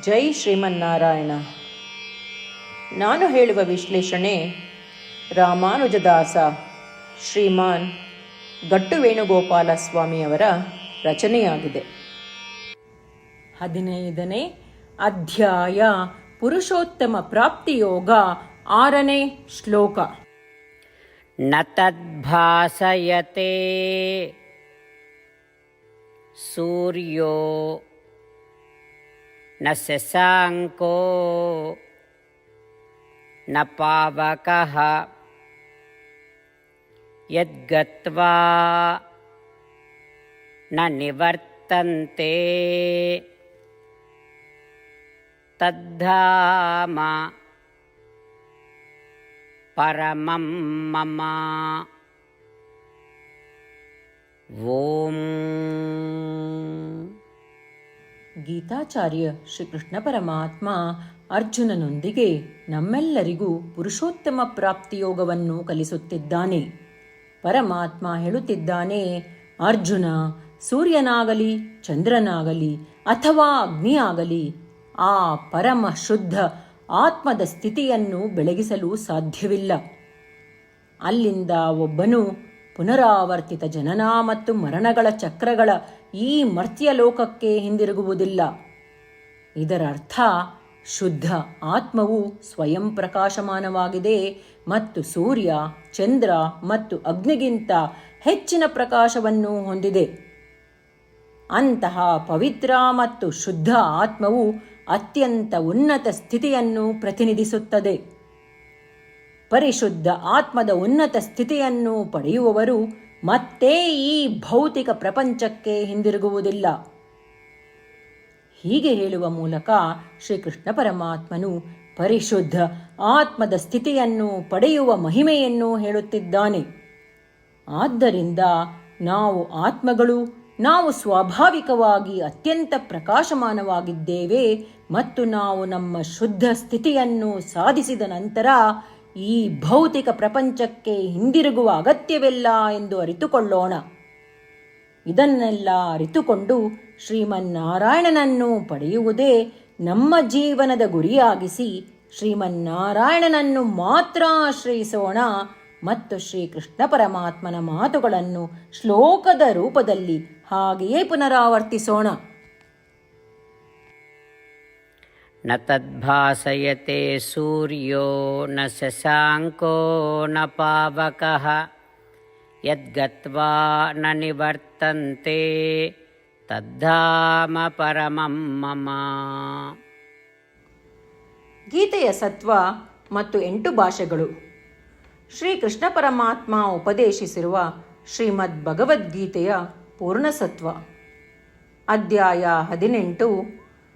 ಜೈ ಶ್ರೀಮನ್ನಾರಾಯಣ. ನಾನು ಹೇಳುವ ವಿಶ್ಲೇಷಣೆ ರಾಮಾನುಜದಾಸ ಶ್ರೀಮಾನ್ ಗಟ್ಟು ವೇಣುಗೋಪಾಲ ಸ್ವಾಮಿಯವರ ರಚನೆಯಾಗಿದೆ. ಹದಿನೈದನೇ ಅಧ್ಯಾಯ ಪುರುಷೋತ್ತಮ ಪ್ರಾಪ್ತಿಯೋಗ ಆರನೇ ಶ್ಲೋಕ. ನ ಸೂರ್ಯೋ न शशाङ्को न पावकः। यद्गत्वा न निवर्तन्ते तद्धाम परमं मम ॐ ಗೀತಾಚಾರ್ಯ ಶ್ರೀಕೃಷ್ಣ ಪರಮಾತ್ಮ ಅರ್ಜುನನೊಂದಿಗೆ ನಮ್ಮೆಲ್ಲರಿಗೂ ಪುರುಷೋತ್ತಮ ಪ್ರಾಪ್ತಿಯೋಗವನ್ನು ಕಲಿಸುತ್ತಿದ್ದಾನೆ. ಪರಮಾತ್ಮ ಹೇಳುತ್ತಿದ್ದಾನೆ, ಅರ್ಜುನ, ಸೂರ್ಯನಾಗಲಿ, ಚಂದ್ರನಾಗಲಿ, ಅಥವಾ ಅಗ್ನಿಯಾಗಲಿ, ಆ ಪರಮ ಶುದ್ಧ ಆತ್ಮದ ಸ್ಥಿತಿಯನ್ನು ಬೆಳಗಿಸಲು ಸಾಧ್ಯವಿಲ್ಲ. ಅಲ್ಲಿಂದ ಒಬ್ಬನು ಪುನರಾವರ್ತಿತ ಜನನ ಮತ್ತು ಮರಣಗಳ ಚಕ್ರಗಳ ಈ ಮರ್ತ್ಯ ಲೋಕಕ್ಕೆ ಹಿಂದಿರುಗುವುದಿಲ್ಲ. ಇದರರ್ಥ, ಶುದ್ಧ ಆತ್ಮವು ಸ್ವಯಂ ಪ್ರಕಾಶಮಾನವಾಗಿದೆ ಮತ್ತು ಸೂರ್ಯ, ಚಂದ್ರ ಮತ್ತು ಅಗ್ನಿಗಿಂತ ಹೆಚ್ಚಿನ ಪ್ರಕಾಶವನ್ನು ಹೊಂದಿದೆ. ಅಂತಹ ಪವಿತ್ರ ಮತ್ತು ಶುದ್ಧ ಆತ್ಮವು ಅತ್ಯಂತ ಉನ್ನತ ಸ್ಥಿತಿಯನ್ನು ಪ್ರತಿನಿಧಿಸುತ್ತದೆ. ಪರಿಶುದ್ಧ ಆತ್ಮದ ಉನ್ನತ ಸ್ಥಿತಿಯನ್ನು ಪಡೆಯುವವರು ಮತ್ತೆ ಈ ಭೌತಿಕ ಪ್ರಪಂಚಕ್ಕೆ ಹಿಂದಿರುಗುವುದಿಲ್ಲ. ಹೀಗೆ ಹೇಳುವ ಮೂಲಕ ಶ್ರೀಕೃಷ್ಣ ಪರಮಾತ್ಮನು ಪರಿಶುದ್ಧ ಆತ್ಮದ ಸ್ಥಿತಿಯನ್ನು ಪಡೆಯುವ ಮಹಿಮೆಯನ್ನು ಹೇಳುತ್ತಿದ್ದಾನೆ. ಆದ್ದರಿಂದ ನಾವು ಆತ್ಮಗಳು, ನಾವು ಸ್ವಾಭಾವಿಕವಾಗಿ ಅತ್ಯಂತ ಪ್ರಕಾಶಮಾನವಾಗಿದ್ದೇವೆ ಮತ್ತು ನಾವು ನಮ್ಮ ಶುದ್ಧ ಸ್ಥಿತಿಯನ್ನು ಸಾಧಿಸಿದ ನಂತರ ಈ ಭೌತಿಕ ಪ್ರಪಂಚಕ್ಕೆ ಹಿಂದಿರುಗುವ ಅಗತ್ಯವಿಲ್ಲ ಎಂದು ಅರಿತುಕೊಳ್ಳೋಣ. ಇದನ್ನೆಲ್ಲ ಅರಿತುಕೊಂಡು ಶ್ರೀಮನ್ನಾರಾಯಣನನ್ನು ಪಡೆಯುವುದೇ ನಮ್ಮ ಜೀವನದ ಗುರಿಯಾಗಿಸಿ ಶ್ರೀಮನ್ನಾರಾಯಣನನ್ನು ಮಾತ್ರ ಆಶ್ರಯಿಸೋಣ ಮತ್ತು ಶ್ರೀಕೃಷ್ಣ ಪರಮಾತ್ಮನ ಮಾತುಗಳನ್ನು ಶ್ಲೋಕದ ರೂಪದಲ್ಲಿ ಹಾಗೆಯೇ ಪುನರಾವರ್ತಿಸೋಣ. न तद्भासयते सूर्यो न शशाङ्को न पावकः यद्गत्वा न निवर्तन्ते तद्धाम परमं मम ಗೀತೆಯ ಸತ್ವ ಮತ್ತು ಎಂಟು ಭಾಷೆಗಳು ಶ್ರೀಕೃಷ್ಣ ಪರಮಾತ್ಮ ಉಪದೇಶಿಸಿರುವ ಶ್ರೀಮದ್ ಭಗವದ್ಗೀತೆಯ ಪೂರ್ಣಸತ್ವ ಅಧ್ಯಾಯ ಹದಿನೆಂಟು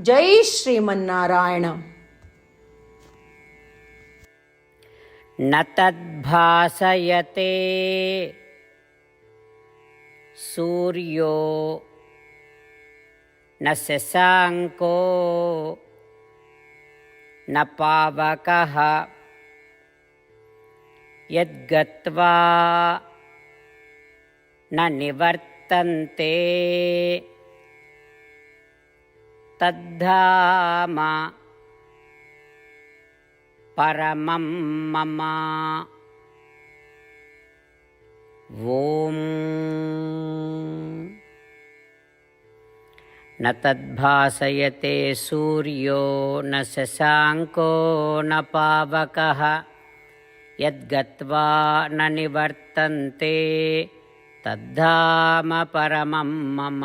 जय श्रीमारायण न तद्भासयते सूर्यो न शशाको न पावक। यद्गत्वा न निवर्तन्ते। तद्धाम। परमं मम। ॐ। न तद्भासयते सूर्यो न शशाङ्को न पावकः। यद्गत्वा न निवर्तन्ते तद्धाम परमं मम